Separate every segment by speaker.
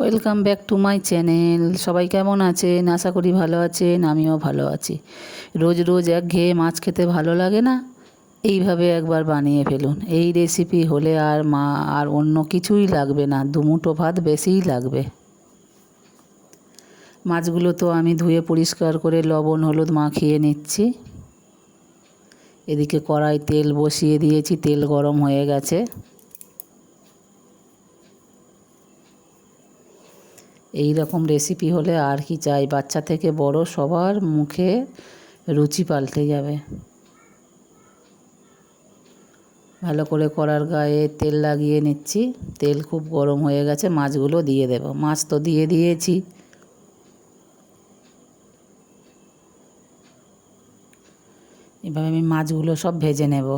Speaker 1: Welcome back to my channel সবাই কেমন আছেন? আশা করি ভালো আছেন, আমিও ভালো আছি। রোজ রোজ এক ঘেয়ে মাছ খেতে ভালো লাগে না? এইভাবে একবার বানিয়ে ফেলুন। এই রেসিপি হলে আর মা, আর অন্য কিছুই লাগবে না। দুমুটো ভাত বেশিই লাগবে। মাছগুলো তো আমি ধুয়ে পরিষ্কার করে লবণ, হলুদ মাখিয়ে নিচ্ছি। এদিকে কড়াই তেল বসিয়ে দিয়েছি। তেল গরম হয়ে গেছে। এই রকম রেসিপি হলে আর কি চাই? বাচ্চা থেকে বড় সবার মুখে রুচি পাল্টে যাবে। ভালো করে করার গায়ে তেল লাগিয়ে নিচ্ছি। তেল খুব গরম হয়ে গেছে, মাছগুলো দিয়ে দেব। মাছ তো দিয়ে দিয়েছি। এভাবে আমি মাছগুলো সব ভেজে নেব।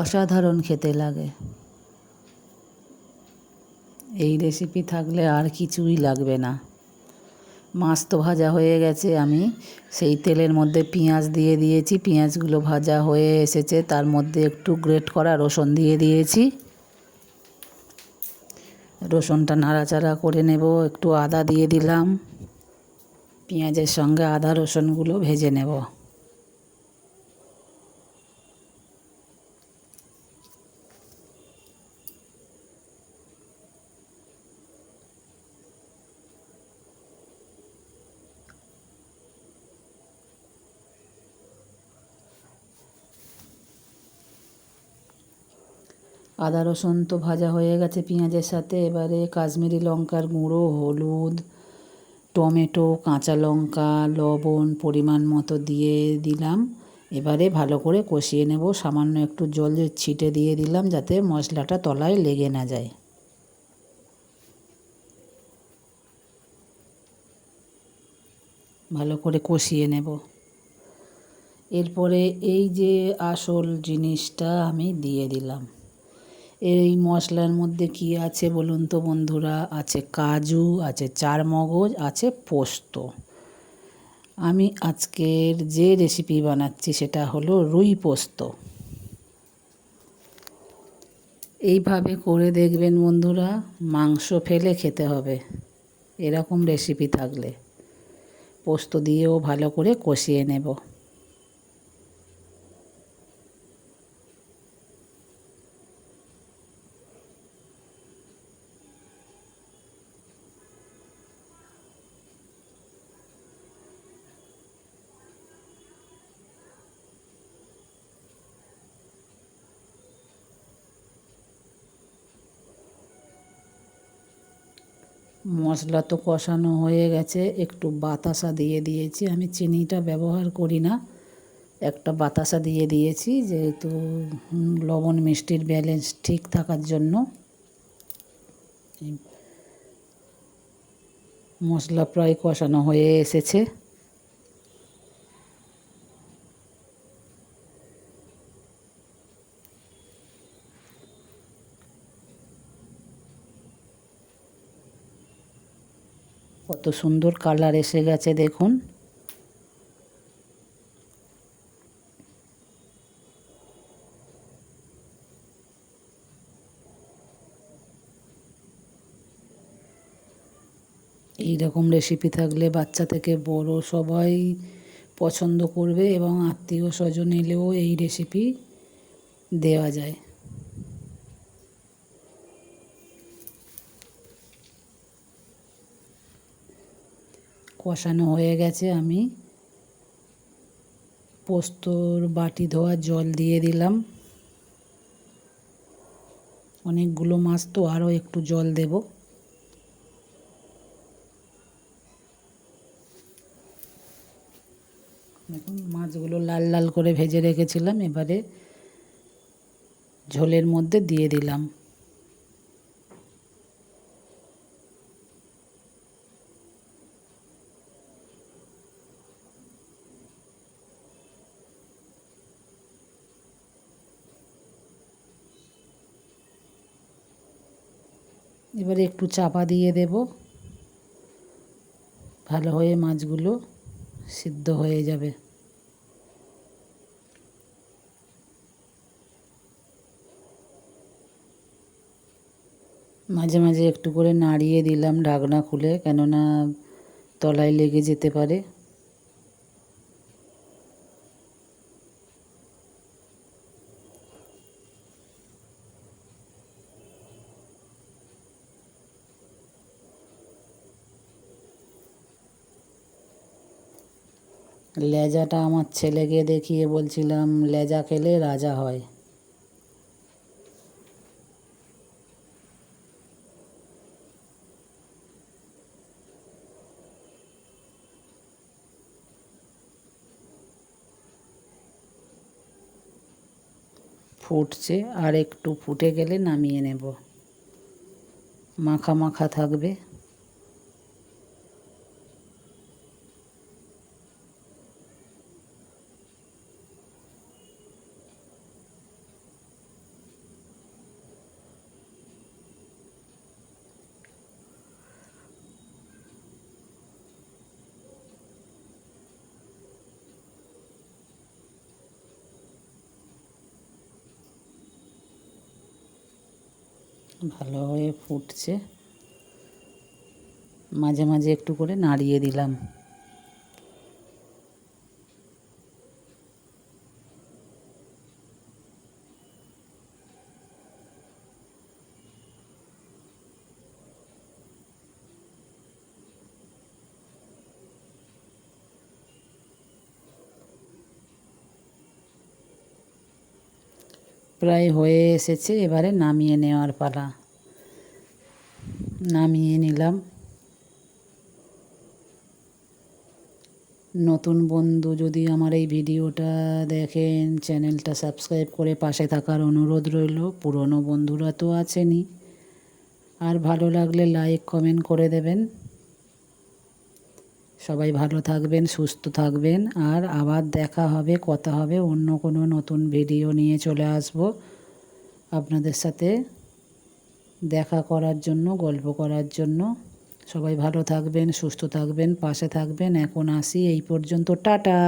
Speaker 1: অসাধারণ খেতে লাগে। এই রেসিপি থাকলে আর কিছুই লাগবে না। মাছ তো ভাজা হয়ে গেছে, আমি সেই তেলের মধ্যে পেঁয়াজ দিয়ে দিয়েছি। পেঁয়াজগুলো ভাজা হয়ে এসেছে, তার মধ্যে একটু গ্রেট করা রসুন দিয়ে দিয়েছি। রসুনটা নাড়াচাড়া করে নেব, একটু আদা দিয়ে দিলাম। পেঁয়াজের সঙ্গে আদা রসুনগুলো ভেজে নেব। আদা রসুন তো ভাজা হয়ে গেছে পেঁয়াজের সাথে। এবারে কাশ্মীরি লঙ্কার গুঁড়ো, হলুদ, টমেটো, কাঁচা লঙ্কা, লবণ পরিমাণ মতো দিয়ে দিলাম। এবারে ভালো করে কষিয়ে নেব। সামান্য একটু জল ছিটে দিয়ে দিলাম যাতে মশলাটা তলায় লেগে না যায়। ভালো করে কষিয়ে নেব। এরপরে এই যে আসল জিনিসটা আমি দিয়ে দিলাম। এই মশলার মধ্যে কি আছে বলুন তো বন্ধুরা? আছে কাজু, আছে চারমগজ আছে পোস্ত। আমি আজকের যে রেসিপি বানাচ্ছি সেটা হলো রুই পোস্ত। এইভাবে করে দেখবেন বন্ধুরা, মাংস ফেলে খেতে হবে। এরকম রেসিপি থাকলে। পোস্ত দিয়েও ভালো করে কষিয়ে নেব। মশলা তো কষানো হয়ে গেছে, একটু বাতাসা দিয়ে দিয়েছি। আমি চিনিটা ব্যবহার করি না, একটা বাতাসা দিয়ে দিয়েছি যেহেতু লবণ মিষ্টির ব্যালেন্স ঠিক থাকার জন্য। মশলা প্রায় কষানো হয়ে এসেছে। সুন্দর কালার এসে গেছে, দেখুন। এই রকম রেসিপি থাকলে বাচ্চা থেকে বড় সবাই পছন্দ করবে এবং আত্মীয় স্বজন এলেও এই রেসিপি দেওয়া যায়। কষানো হয়ে গেছে আমি। পোস্তর বাটি ধোয়া, জল দিয়ে দিলাম। অনেকগুলো মাছ তো আরও একটু জল দেব। দেখুন, মাছগুলো লাল লাল করে ভেজে রেখেছিলাম, এবারে ঝোলের মধ্যে দিয়ে দিলাম। এবারে একটু চাপা দিয়ে দেব। ভালো হয়ে মাছগুলো সিদ্ধ হয়ে যাবে। মাঝে মাঝে একটু করে নাড়িয়ে দিলাম ঢাকনা খুলে, কেননা তলায় লেগে যেতে পারে। লেজাটা আমার ছেলেকে দেখিয়ে বলছিলাম, লেজা খেলে রাজা হয়। ফুটছে, আর একটু ফুটে গেলে নামিয়ে নেব। মাখা মাখা থাকবে। ভালো হয়ে ফুটছে। মাঝে মাঝে একটু করে নাড়িয়ে দিলাম। প্রায় হয়ে এসেছে, এবারে নামিয়ে নেওয়ার পালা। নামিয়ে নিলাম। নতুন বন্ধু যদি আমার এই ভিডিওটা দেখেন, চ্যানেলটা সাবস্ক্রাইব করে পাশে থাকার অনুরোধ রইল। পুরনো বন্ধুরা তো আছেনই। আর ভালো লাগলে লাইক কমেন্ট করে দেবেন। সবাই ভালো থাকবেন, সুস্থ থাকবেন। আর আবার দেখা হবে, কথা হবে, অন্য কোনো নতুন ভিডিও নিয়ে চলে আসব। আপনাদের সাথে দেখা করার জন্য, গল্প করার জন্য। সবাই ভালো থাকবেন, সুস্থ থাকবেন, পাশে থাকবেন। এখন আসি এই পর্যন্ত। টাটা!